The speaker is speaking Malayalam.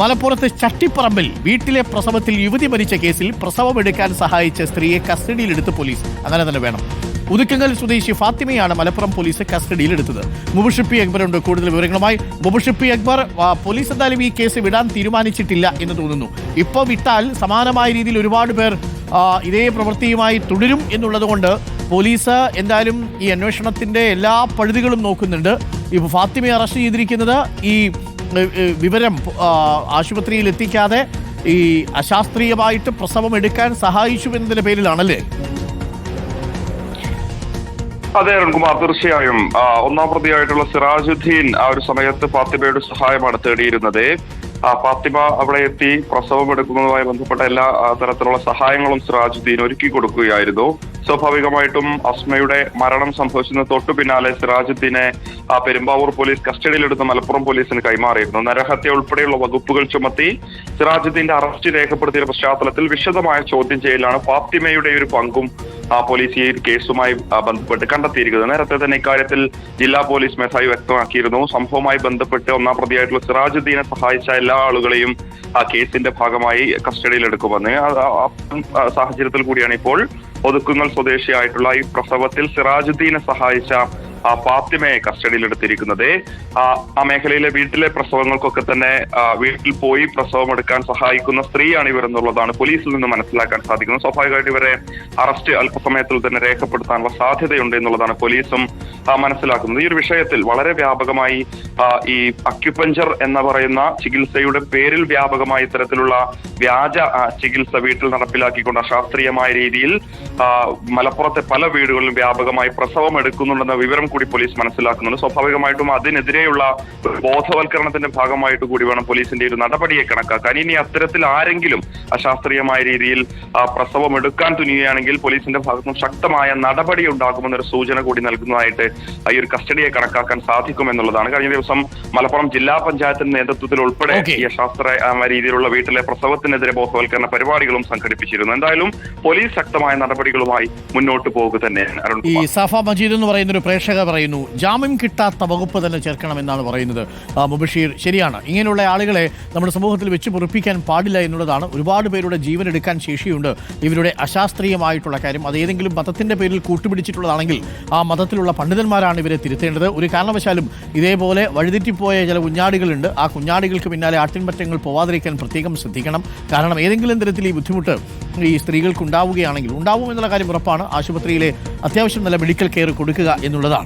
മലപ്പുറത്ത് ചട്ടിപ്പറമ്പിൽ വീട്ടിലെ പ്രസവത്തിൽ യുവതി മരിച്ച കേസിൽ പ്രസവമെടുക്കാൻ സഹായിച്ച സ്ത്രീയെ കസ്റ്റഡിയിലെടുത്ത് പോലീസ്. അങ്ങനെ തന്നെ വേണം. ഉതുക്കങ്കൽ സ്വദേശി ഫാത്തിമയാണ് മലപ്പുറം പോലീസ് കസ്റ്റഡിയിലെടുത്തത്. മുബഷിപ്പി അക്ബറുണ്ട്. കൂടുതൽ വിവരങ്ങളുമായി മുബഷിപ്പി അക്ബർ. പോലീസ് എന്തായാലും ഈ കേസ് വിടാൻ തീരുമാനിച്ചിട്ടില്ല എന്ന് തോന്നുന്നു. ഇപ്പോൾ വിട്ടാൽ സമാനമായ രീതിയിൽ ഒരുപാട് പേർ ഇതേ പ്രവൃത്തിയുമായി തുടരും എന്നുള്ളതുകൊണ്ട് പോലീസ് എന്തായാലും ഈ അന്വേഷണത്തിന്റെ എല്ലാ പഴുതുകളും നോക്കുന്നുണ്ട്. ഇപ്പോൾ ഫാത്തിമയെ അറസ്റ്റ് ചെയ്തിരിക്കുന്നത് ഈ വിവരം ആശുപത്രിയിൽ എത്തിക്കാതെ ഈ അശാസ്ത്രീയമായിട്ട് പ്രസവം എടുക്കാൻ സഹായിച്ചു എന്നതിന്റെ പേരിലാണല്ലേ? അതെ അരുൺകുമാർ. തീർച്ചയായും. ഒന്നാം പ്രതിയായിട്ടുള്ള സിറാജുദ്ദീൻ ആ ഒരു സമയത്ത് ഫാത്തിമയുടെ സഹായമാണ് തേടിയിരുന്നത്. ഫാത്തിമ അവിടെ എത്തി പ്രസവം എടുക്കുന്നതുമായി ബന്ധപ്പെട്ട എല്ലാ തരത്തിലുള്ള സഹായങ്ങളും സിറാജുദ്ദീൻ ഒരുക്കി കൊടുക്കുകയായിരുന്നു സ്വാഭാവികമായിട്ടും അസ്മയുടെ മരണം സംഭവിച്ചതിന് തൊട്ടു പിന്നാലെ സിറാജുദ്ദീനെ പെരുമ്പാവൂർ പോലീസ് കസ്റ്റഡിയിലെടുത്ത് മലപ്പുറം പോലീസിന് കൈമാറിയിരുന്നു. നരഹത്യ ഉൾപ്പെടെയുള്ള വകുപ്പുകൾ ചുമത്തി സിറാജുദ്ദീന്റെ അറസ്റ്റ് രേഖപ്പെടുത്തിയ പശ്ചാത്തലത്തിൽ വിശദമായ ചോദ്യം ചെയ്യലാണ് ഫാത്തിമയുടെ ഒരു പങ്കും പോലീസ് ഈ കേസുമായി ബന്ധപ്പെട്ട് കണ്ടെത്തിയിരിക്കുന്നത്. നേരത്തെ തന്നെ ഇക്കാര്യത്തിൽ ജില്ലാ പോലീസ് മേധാവി വ്യക്തമാക്കിയിരുന്നു. സംഭവവുമായി ബന്ധപ്പെട്ട് ഒന്നാം പ്രതിയായിട്ടുള്ള സിറാജുദ്ദീനെ സഹായിച്ച എല്ലാ ആളുകളെയും കേസിന്റെ ഭാഗമായി കസ്റ്റഡിയിലെടുക്കുമെന്ന്. സാഹചര്യത്തിൽ കൂടിയാണ് ഇപ്പോൾ ഒതുക്കുങ്ങൽ സ്വദേശിയായിട്ടുള്ള ഈ പ്രസവത്തിൽ സിറാജുദ്ദീനെ സഹായിച്ച ഫാത്തിമയെ കസ്റ്റഡിയിലെടുത്തിരിക്കുന്നത്. ആ മേഖലയിലെ വീട്ടിലെ പ്രസവങ്ങൾക്കൊക്കെ തന്നെ വീട്ടിൽ പോയി പ്രസവം എടുക്കാൻ സഹായിക്കുന്ന സ്ത്രീയാണ് ഇവരെന്നുള്ളതാണ് പോലീസിൽ നിന്ന് മനസ്സിലാക്കാൻ സാധിക്കുന്നത്. സ്വാഭാവികമായിട്ട് ഇവരെ അറസ്റ്റ് അല്പസമയത്തിൽ തന്നെ രേഖപ്പെടുത്താനുള്ള സാധ്യതയുണ്ട് എന്നുള്ളതാണ് പോലീസും മനസ്സിലാക്കുന്നത്. ഈ ഒരു വിഷയത്തിൽ വളരെ വ്യാപകമായി ഈ അക്യുപഞ്ചർ എന്ന് പറയുന്ന ചികിത്സയുടെ പേരിൽ വ്യാപകമായി ഇത്തരത്തിലുള്ള വ്യാജ ചികിത്സ വീട്ടിൽ നടപ്പിലാക്കിക്കൊണ്ട് അശാസ്ത്രീയമായ രീതിയിൽ മലപ്പുറത്തെ പല വീടുകളിലും വ്യാപകമായി പ്രസവം എടുക്കുന്നുണ്ടെന്ന വിവരം കൂടി പോലീസ് മനസ്സിലാക്കുന്നുണ്ട്. സ്വാഭാവികമായിട്ടും അതിനെതിരെയുള്ള ബോധവൽക്കരണത്തിന്റെ ഭാഗമായിട്ട് കൂടി വേണം പോലീസിന്റെ ഒരു നടപടിയെ കണക്കാക്കാൻ. ഇനി അത്തരത്തിൽ ആരെങ്കിലും അശാസ്ത്രീയമായ രീതിയിൽ പ്രസവം എടുക്കാൻ തുനിയുകയാണെങ്കിൽ പോലീസിന്റെ ഭാഗത്തുനിന്നും ശക്തമായ നടപടി ഉണ്ടാകുമെന്നൊരു സൂചന കൂടി നൽകുന്നതായിട്ട് ഈ ഒരു കസ്റ്റഡിയെ കണക്കാക്കാൻ സാധിക്കും എന്നുള്ളതാണ്. കഴിഞ്ഞ ദിവസം മലപ്പുറം ജില്ലാ പഞ്ചായത്തിന്റെ നേതൃത്വത്തിൽ ഉൾപ്പെടെ. ഈ അശാസ്ത്ര രീതിയിലുള്ള വീട്ടിലെ പ്രസവത്തിനെതിരെ ബോധവൽക്കരണ പരിപാടികളും സംഘടിപ്പിച്ചിരുന്നു. എന്തായാലും പോലീസ് ശക്തമായ നടപടികളുമായി മുന്നോട്ട് പോകുക തന്നെ അരുൺ ഈ സഫ മജീദ് എന്ന് പറയുന്ന ഒരു പ്രേക്ഷക പറയുന്നു. ജാമ്യം കിട്ടാത്ത വകുപ്പ് തന്നെ ചേർക്കണമെന്നാണ് പറയുന്നത്. മുബഷീർ ശരിയാണ്. ഇങ്ങനെയുള്ള ആളുകളെ നമ്മുടെ സമൂഹത്തിൽ വെച്ച് പൊറിപ്പിക്കാൻ പാടില്ല എന്നുള്ളതാണ്. ഒരുപാട് പേരുടെ ജീവൻ എടുക്കാൻ ശേഷിയുണ്ട്. ഇവരുടെ അശാസ്ത്രീയമായിട്ടുള്ള കാര്യം അത് ഏതെങ്കിലും മതത്തിന്റെ പേരിൽ കൂട്ടുപിടിച്ചിട്ടുള്ളതാണെങ്കിൽ ആ മതത്തിലുള്ള പണ്ഡിതന്മാരാണ് ഇവരെ തിരുത്തേണ്ടത്. ഒരു കാരണവശാലും ഇതേപോലെ വഴിതെറ്റിപ്പോയ ചില കുഞ്ഞാടികളുണ്ട്. ആ കുഞ്ഞാടികൾക്ക് പിന്നാലെ ആട്ടിൻപറ്റങ്ങൾ പോവാതിരിക്കാൻ പ്രത്യേകം ശ്രദ്ധിക്കണം. കാരണം ഏതെങ്കിലും തരത്തിൽ ഈ ബുദ്ധിമുട്ട് ഈ സ്ത്രീകൾക്ക് ഉണ്ടാവുകയാണെങ്കിൽ ഉണ്ടാവും എന്നുള്ള കാര്യം ഉറപ്പാണ്. ആശുപത്രിയിലെ അത്യാവശ്യം നല്ല മെഡിക്കൽ കെയർ കൊടുക്കുക എന്നുള്ളതാണ്.